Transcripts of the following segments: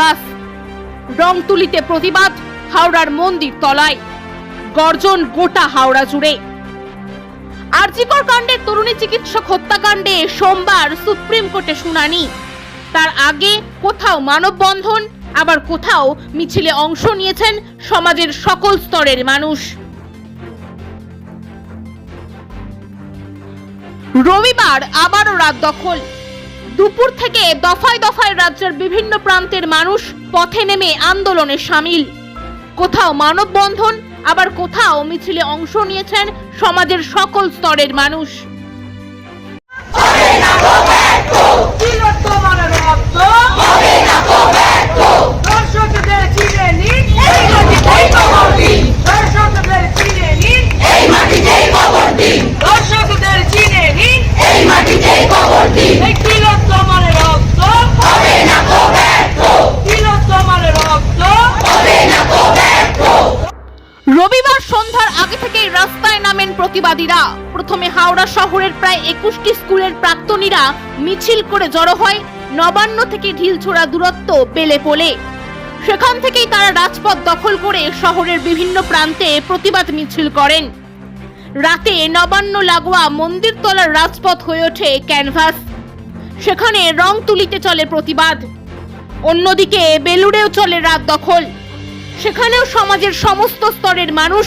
দ্রোহের canvas রং তুলিতে প্রতিবাদ, হাওড়ার মন্দির তলায়। গর্জন গোটা হাওড়া জুড়ে। আরজিকর কাণ্ডে তরুণী চিকিৎসক হত্যাকাণ্ডে সোমবার সুপ্রিম কোর্টে শুনানি। তার আগে কোথাও মানববন্ধন, আবার কোথাও মিছিলে অংশ নিয়েছেন সমাজের সকল স্তরের মানুষ। রবিবার আবারও রাত দখল। দুপুর থেকে দফায় দফায় রাজ্যের বিভিন্ন প্রান্তের মানুষ পথে নেমে আন্দোলনে সামিল। কোথাও মানববন্ধন, আবার কোথাও মিছিলে অংশ নিয়েছেন সমাজের সকল স্তরের মানুষ। রাস্তায় নামেন প্রতিবাদীরা। প্রথমে হাওড়া শহরের প্রায় একুশটি স্কুলের প্রাক্তনীরা মিছিল করে জড়ো হয় নবান্ন থেকে ঢিলছোড়া দূরত্ব বেলে পোলে। সেখান থেকেই তারা রাজপথ দখল করে শহরের বিভিন্ন প্রান্তে প্রতিবাদ মিছিল করেন। রাতে নবান্ন লাগোয়া মন্দিরতলার রাজপথ হয়ে ওঠে ক্যানভাস। সেখানে রং তুলিতে চলে প্রতিবাদ। অন্যদিকে বেলুড়েও চলে রাত দখল। সেখানেও সমাজের সমস্ত স্তরের মানুষ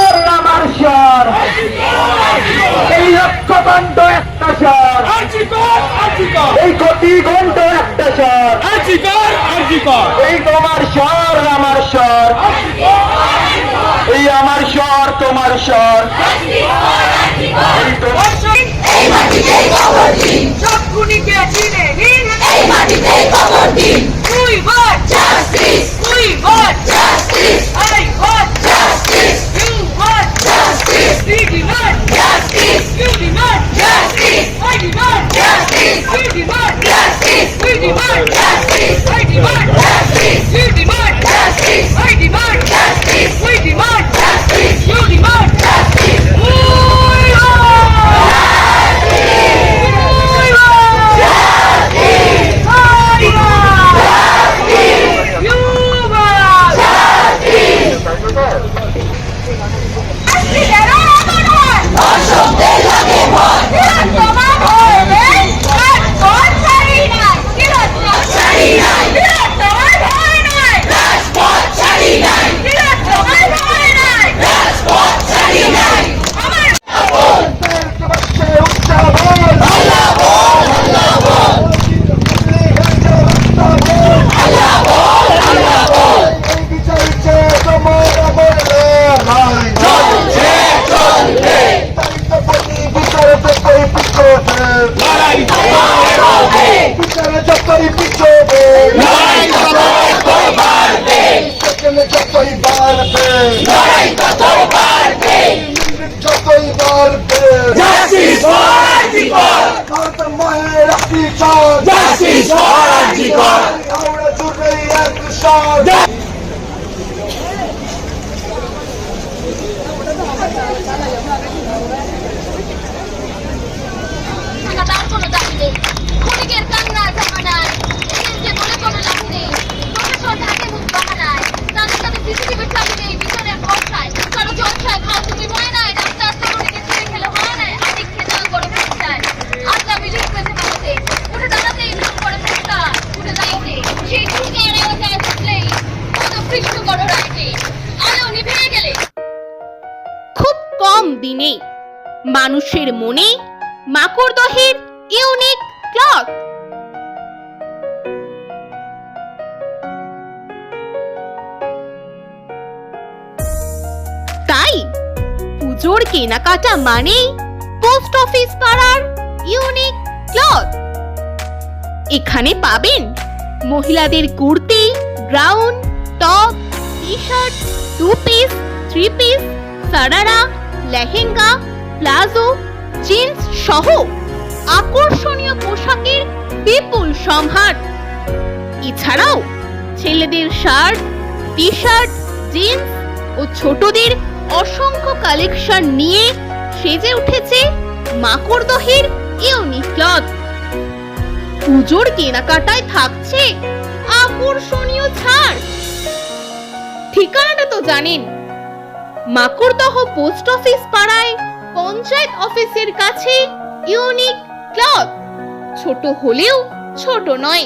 এই ঘন্ট একটা স্বর। আর্জিকর আর্জিকর এই তোমার স্বর আমার স্বর। এই আমার স্বর তোমার স্বর। এই তোমার সব খুনিকে যতই বাড়বে Justice for Antikor! ভারত মায়ের একটি সর Justice for Antikor! আমরা জুড়ে এক সর কোনো দাবি নেই ক্ষণিকের কান্নার জামানায় এদেরকে কম দিনে মানুষের মনে মাকড়দহের ইউনিক ক্লথ। তাই পুজোর কেনাকাটা মানেই পোস্ট অফিস পাড়ার ইউনিক ক্লথ। এখানে পাবেন মহিলাদের kurti gown top T shirt two piece, three piece, sharara lehenga, palazzo, jeans সহ আকর্ষণীয় পোশাকের বিপুল সম্ভার। এছাড়াও ছেলেদের শার্ট টি শার্ট জিন্স ও ছোটদের অসংখ্য কালেকশন নিয়ে সেজে উঠেছে মাকড়দহের ইউনিক ক্লথ। পুজোর কেনাকাটায় থাকছে আকর্ষণীয় ছাড়। ঠিকানাটা তো জানেন। মাকড়দহ পোস্ট অফিস পাড়ায় পঞ্চায়েত অফিসের কাছে ইউনিক ক্লথ। ছোট হলেও ছোট নয়।